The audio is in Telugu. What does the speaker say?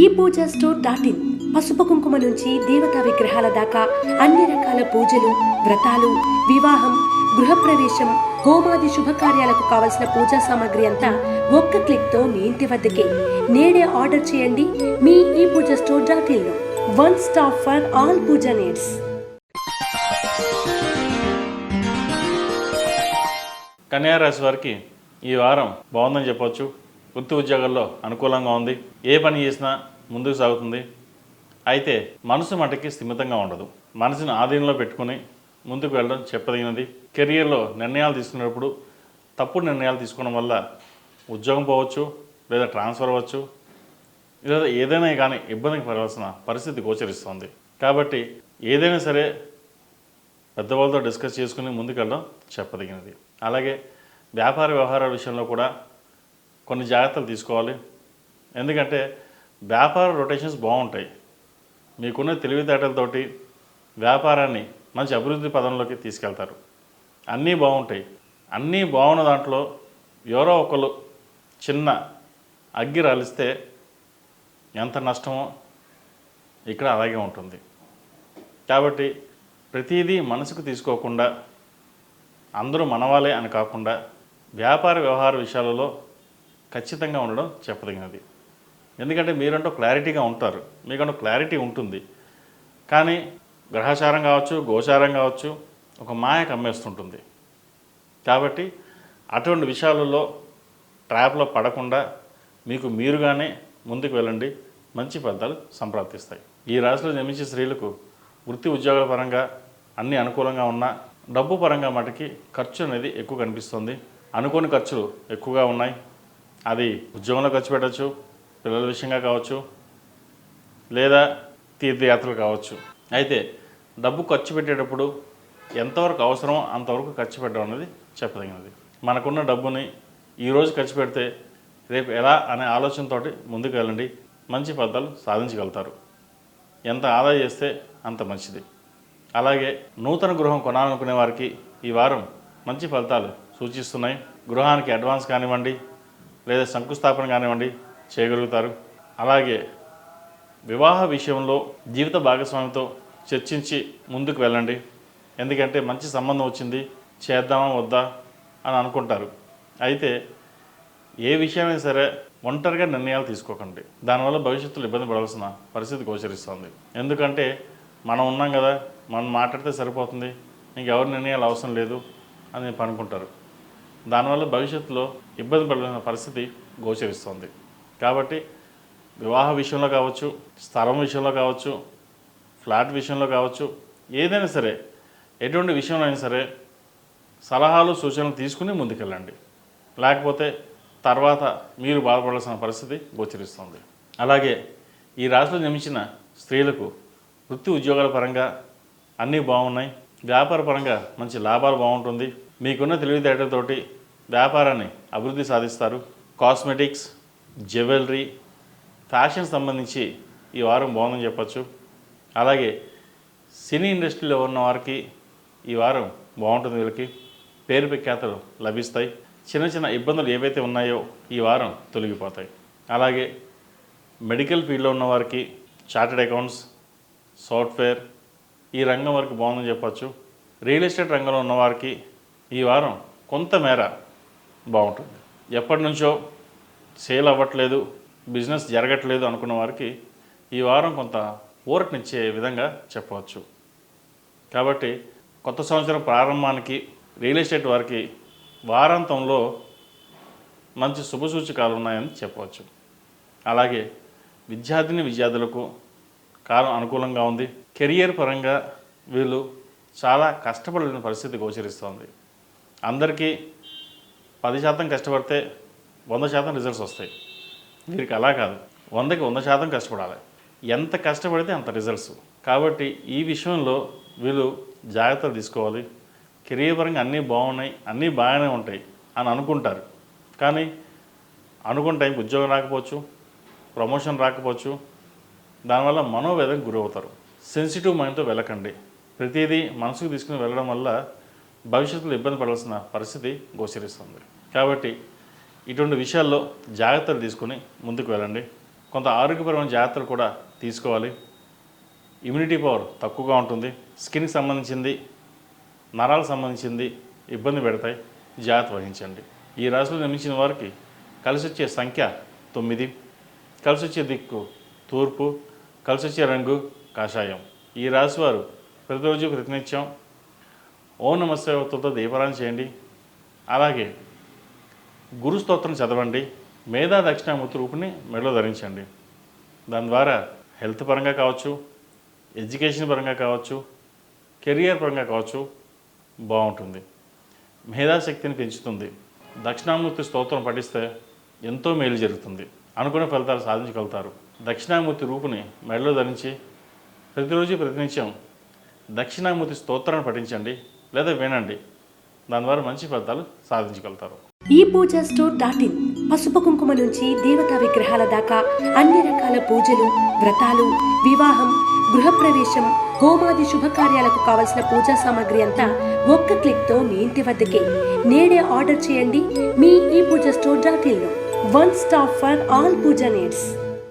ఈ పూజా స్టోర్ డాట్ ఇన్. పసుపు కుంకుమ నుంచి దేవతా విగ్రహాల దాకా అన్ని రకాల పూజలు వ్రతాలు వివాహం గృహప్రవేశం హోమాది శుభకార్యాలకు కావలసిన పూజా సామాగ్రి అంతా ఒక్క క్లిక్తో మీ ఇంటి వద్దకే. నేడే ఆర్డర్ చేయండి మీ e Puja Store dot in one stop for all puja needs. కన్యారాశి వారికి ఈ వారం బాగుందని చెప్పొచ్చు. వృత్తి ఉద్యోగాల్లో అనుకూలంగా ఉంది. ఏ పని చేసినా ముందుకు సాగుతుంది. అయితే మనసు మటుకి స్థిమితంగా ఉండదు. మనసుని ఆధీనంలో పెట్టుకుని ముందుకు వెళ్ళడం చెప్పదగినది. కెరియర్లో నిర్ణయాలు తీసుకునేటప్పుడు తప్పుడు నిర్ణయాలు తీసుకోవడం వల్ల ఉద్యోగం పోవచ్చు లేదా ట్రాన్స్ఫర్ అవ్వచ్చు లేదా ఏదైనా కానీ ఇబ్బందికి పడాల్సిన పరిస్థితి గోచరిస్తుంది. కాబట్టి ఏదైనా సరే పెద్దవాళ్ళతో డిస్కస్ చేసుకుని ముందుకెళ్ళడం చెప్పదగినది. అలాగే వ్యాపార వ్యవహారాల విషయంలో కూడా కొన్ని జాగ్రత్తలు తీసుకోవాలి. ఎందుకంటే వ్యాపార రొటేషన్స్ బాగుంటాయి. మీకున్న తెలివితేటలతోటి వ్యాపారాన్ని మంచి అభివృద్ధి పదంలోకి తీసుకెళ్తారు. అన్నీ బాగుంటాయి. అన్నీ బాగున్న దాంట్లో ఎవరో ఒకరు చిన్న అగ్గి రాలిస్తే ఎంత నష్టమో ఇక్కడ అలాగే ఉంటుంది. కాబట్టి ప్రతిదీ మనసుకు తీసుకోకుండా అందరూ మనవాలే అని కాకుండా వ్యాపార వ్యవహార విషయాలలో ఖచ్చితంగా ఉండడం చెప్పదగినది. ఎందుకంటే మీరంటూ క్లారిటీగా ఉంటారు. మీకంటూ క్లారిటీ ఉంటుంది. కానీ గ్రహచారం కావచ్చు గోచారం కావచ్చు ఒక మాయ కమ్మేస్తుంటుంది. కాబట్టి అటువంటి విషయాలలో ట్రాప్లో పడకుండా మీకు మీరుగానే ముందుకు వెళ్ళండి. మంచి ఫలితాలు సంప్రాప్తిస్తాయి. ఈ రాశిలో జన్మించే స్త్రీలకు వృత్తి ఉద్యోగాల పరంగా అన్ని అనుకూలంగా ఉన్నా డబ్బు పరంగా మటుకి ఖర్చు అనేది ఎక్కువ కనిపిస్తుంది. అనుకోని ఖర్చులు ఎక్కువగా ఉన్నాయి. అది ఉద్యోగంలో ఖర్చు పెట్టచ్చు పిల్లల విషయంగా కావచ్చు లేదా తీర్థయాత్రలు కావచ్చు. అయితే డబ్బు ఖర్చు పెట్టేటప్పుడు ఎంతవరకు అవసరమో అంతవరకు ఖర్చు పెట్టడం అనేది చెప్పదగినది. మనకున్న డబ్బుని ఈరోజు ఖర్చు పెడితే రేపు ఎలా అనే ఆలోచనతో ముందుకు వెళ్ళండి. మంచి ఫలితాలు సాధించగలుగుతారు. ఎంత ఆదా చేస్తే అంత మంచిది. అలాగే నూతన గృహం కొనాలనుకునే వారికి ఈ వారం మంచి ఫలితాలు సూచిస్తున్నాయి. గృహానికి అడ్వాన్స్ కానివ్వండి లేదా శంకుస్థాపన కానివ్వండి చేయగలుగుతారు. అలాగే వివాహ విషయంలో జీవిత భాగస్వామితో చర్చించి ముందుకు వెళ్ళండి. ఎందుకంటే మంచి సంబంధం వచ్చింది చేద్దామా వద్దా అని అనుకుంటారు. అయితే ఏ విషయమైనా సరే ఒంటరిగా నిర్ణయాలు తీసుకోకండి. దానివల్ల భవిష్యత్తులో ఇబ్బంది పడాల్సిన పరిస్థితి గోచరిస్తుంది. ఎందుకంటే మనం ఉన్నాం కదా మనం మాట్లాడితే సరిపోతుంది ఇంకెవరి నిర్ణయాలు అవసరం లేదు అని నేను అనుకుంటారు. దానివల్ల భవిష్యత్తులో ఇబ్బంది పడాల్సిన పరిస్థితి గోచరిస్తుంది. కాబట్టి వివాహ విషయంలో కావచ్చు స్థలం విషయంలో కావచ్చు ఫ్లాట్ విషయంలో కావచ్చు ఏదైనా సరే ఎటువంటి విషయంలో అయినా సరే సలహాలు సూచనలు తీసుకుని ముందుకెళ్ళండి. లేకపోతే తర్వాత మీరు బాధపడాల్సిన పరిస్థితి గోచరిస్తుంది. అలాగే ఈ రాశిలో జమించిన స్త్రీలకు వృత్తి ఉద్యోగాల పరంగా అన్నీ బాగున్నాయి. వ్యాపార పరంగా మంచి లాభాలు బాగుంటుంది. మీకున్న తెలివితేటతోటి వ్యాపారాన్ని అభివృద్ధి సాధిస్తారు. కాస్మెటిక్స్ జ్యువెలరీ ఫ్యాషన్ సంబంధించి ఈ వారం బాగుందని చెప్పచ్చు. అలాగే సినీ ఇండస్ట్రీలో ఉన్న వారికి ఈ వారం బాగుంటుంది వీళ్ళకి. పేరు ప్రఖ్యాతలు లభిస్తాయి. చిన్న చిన్న ఇబ్బందులు ఏవైతే ఉన్నాయో ఈ వారం తొలగిపోతాయి. అలాగే మెడికల్ ఫీల్డ్లో ఉన్న వారికి చార్టెడ్ అకౌంట్స్ సాఫ్ట్వేర్ ఈ రంగం వరకు బాగుందని చెప్పచ్చు. రియల్ ఎస్టేట్ రంగంలో ఉన్నవారికి ఈ వారం కొంతమేర బాగుంటుంది. ఎప్పటి నుంచో సేల్ అవ్వట్లేదు బిజినెస్ జరగట్లేదు అనుకున్న వారికి ఈ వారం కొంత ఊరటనిచ్చే విధంగా చెప్పవచ్చు. కాబట్టి కొత్త సంవత్సరం ప్రారంభానికి రియల్ ఎస్టేట్ వారికి వారాంతంలో మంచి శుభసూచకాలు ఉన్నాయని చెప్పవచ్చు. అలాగే విద్యార్థిని విద్యార్థులకు కాలం అనుకూలంగా ఉంది. కెరియర్ పరంగా వీళ్ళు చాలా కష్టపడిన పరిస్థితి గోచరిస్తోంది. అందరికీ పది శాతం కష్టపడితే వంద శాతం రిజల్ట్స్ వస్తాయి. వీరికి అలా కాదు. వందకి వంద శాతం కష్టపడాలి. ఎంత కష్టపడితే అంత రిజల్ట్స్ కాబట్టి ఈ విషయంలో వీళ్ళు జాగ్రత్తలు తీసుకోవాలి. కెరీర్ పరంగా అన్నీ బాగున్నాయి అన్నీ బాగానే ఉంటాయి అని అనుకుంటారు. కానీ అనుకున్న టైంకి ఉద్యోగం రాకపోవచ్చు ప్రమోషన్ రాకపోవచ్చు దానివల్ల మనోవేదనకు గురవుతారు. సెన్సిటివ్ మైండ్తో వెళ్ళకండి. ప్రతిదీ మనసుకు తీసుకుని వెళ్ళడం వల్ల భవిష్యత్తులో ఇబ్బంది పడాల్సిన పరిస్థితి గోచరిస్తుంది. కాబట్టి ఇటువంటి విషయాల్లో జాగ్రత్తలు తీసుకుని ముందుకు వెళ్ళండి. కొంత ఆరోగ్యపరమైన జాగ్రత్తలు కూడా తీసుకోవాలి. ఇమ్యూనిటీ పవర్ తక్కువగా ఉంటుంది. స్కిన్కి సంబంధించింది నరాలకు సంబంధించింది ఇబ్బంది పెడతాయి. జాగ్రత్త వహించండి. ఈ రాశిలో నిర్మించిన వారికి కలిసి వచ్చే సంఖ్య తొమ్మిది. కలిసి వచ్చే దిక్కు తూర్పు. కలిసి వచ్చే రంగు కాషాయం. ఈ రాశి వారు ప్రతిరోజు ప్రతినిత్యం ఓం నమస్కారంతో దీపారాయణ చేయండి. అలాగే గురు స్తోత్రం చదవండి. మేధా దక్షిణామూర్తి రూపుని మెడలో ధరించండి. దాని ద్వారా హెల్త్ పరంగా కావచ్చు ఎడ్యుకేషన్ పరంగా కావచ్చు కెరియర్ పరంగా కావచ్చు బాగుంటుంది. మేధాశక్తిని పెంచుతుంది. దక్షిణామూర్తి స్తోత్రం పఠిస్తే ఎంతో మేలు జరుగుతుంది. అనుకున్న ఫలితాలు సాధించగలుగుతారు. దక్షిణామూర్తి రూపుని మెడలో ధరించి ప్రతిరోజు ప్రతినిత్యం దక్షిణామూర్తి స్తోత్రాన్ని పఠించండి. లేదా వినండి. దాని ద్వారా మంచి ఫలితాలు సాధించగలుగుతారు. ఈ పూజ స్టోర్ డాట్ ఇన్ పసుపు కుంకుమ నుంచి దేవతా విగ్రహాల దాకా అన్ని రకాల పూజలు వ్రతాలు వివాహం గృహప్రవేశం హోమాది శుభకార్యాలకు కావలసిన పూజా సామాగ్రి అంతా ఒక్క క్లిక్తో మీ ఇంటి వద్దకే. నేడే ఆర్డర్ చేయండి మీ e Puja Store dot in one stop for all puja needs.